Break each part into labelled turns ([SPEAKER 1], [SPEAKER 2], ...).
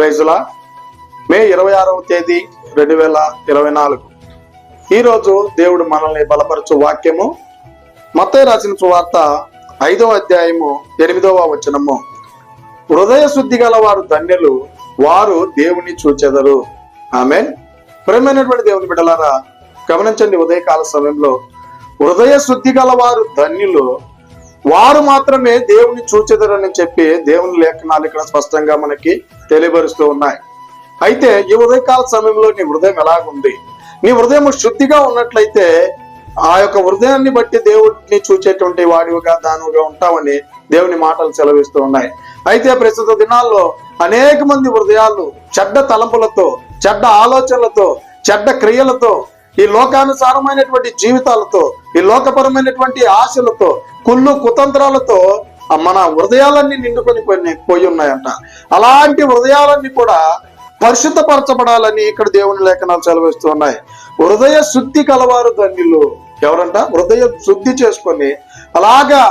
[SPEAKER 1] ప్రైజులా? మే ఇరవై ఆరవ తేదీ రెండు వేల ఇరవై నాలుగు ఈరోజు దేవుడు మనల్ని బలపరచు వాక్యము. మత రాసిన సువార్త ఐదవ అధ్యాయము ఎనిమిదవ వచనము. హృదయ శుద్ధి గల వారు ధన్యులు వారు దేవుని చూచెదరు. ఆమె ప్రేమైనటువంటి దేవుని బిడ్డలారా గమనించండి ఉదయకాల సమయంలో. హృదయ శుద్ధి గల వారు ధన్యులు వారు మాత్రమే దేవుని చూచెదరని చెప్పి దేవుని లేఖనాలు ఇక్కడ స్పష్టంగా మనకి తెలియపరుస్తూ ఉన్నాయి. అయితే ఈ ఉదయకాల సమయంలో నీ హృదయం ఎలాగుంది? నీ హృదయం శుద్ధిగా ఉన్నట్లయితే ఆ యొక్క హృదయాన్ని బట్టి దేవుడిని చూచేటువంటి వాడివిగా దానివిగా ఉంటామని దేవుని మాటలు సెలవిస్తూ ఉన్నాయి. అయితే ప్రస్తుత దినాల్లో అనేక మంది హృదయాలు చెడ్డ తలంపులతో చెడ్డ ఆలోచనలతో చెడ్డ క్రియలతో ఈ లోకానుసారమైనటువంటి జీవితాలతో ఈ లోకపరమైనటువంటి ఆశలతో కుళ్ళు కుతంత్రాలతో మన హృదయాలన్నీ నిండుకొని పోయి పోయి ఉన్నాయంట. అలాంటి హృదయాలన్నీ కూడా పరిశుద్ధపరచబడాలని ఇక్కడ దేవుని లేఖనాలు చదివిస్తూ ఉన్నాయి హృదయ శుద్ధి కలవారు ధన్యులు. ఎవరంట? హృదయ శుద్ధి చేసుకొని అలాగా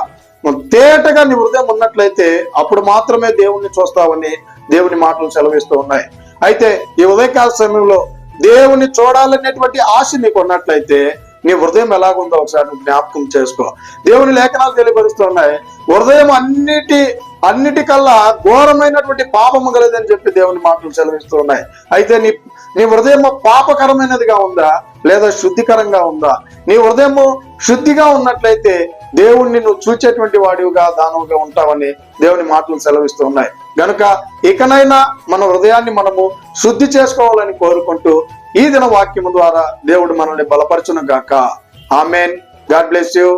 [SPEAKER 1] తేటగా నీ హృదయం ఉన్నట్లయితే అప్పుడు మాత్రమే దేవుణ్ణి చూస్తావని దేవుని మాటలు సెలవిస్తూ ఉన్నాయి. అయితే ఈ ఉదయకాల సమయంలో దేవుని చూడాలనేటువంటి ఆశ నీకు ఉన్నట్లయితే నీ హృదయం ఎలాగుందో ఒకసారి జ్ఞాపకం చేసుకో. దేవుని లేఖనాలు తెలియపరుస్తున్నాయి. హృదయం అన్నిటి అన్నిటికల్లా ఘోరమైనటువంటి పాపము గలదని చెప్పి దేవుని మాటలు సెలవిస్తూ ఉన్నాయి అయితే నీ నీ హృదయం పాపకరమైనదిగా ఉందా? లేదా శుద్ధికరంగా ఉందా? నీ హృదయము శుద్ధిగా ఉన్నట్లయితే దేవుణ్ణి నువ్వు చూచేటువంటి వాడివిగా దానవుగా ఉంటావని దేవుని మాటలు సెలవిస్తూ ఉన్నాయి. గనుక ఇకనైనా మన హృదయాన్ని మనము శుద్ధి చేసుకోవాలని కోరుకుంటూ ఈ దిన వాక్యము ద్వారా దేవుడు మనల్ని బలపరచును గాక. ఆమెన్. God bless you.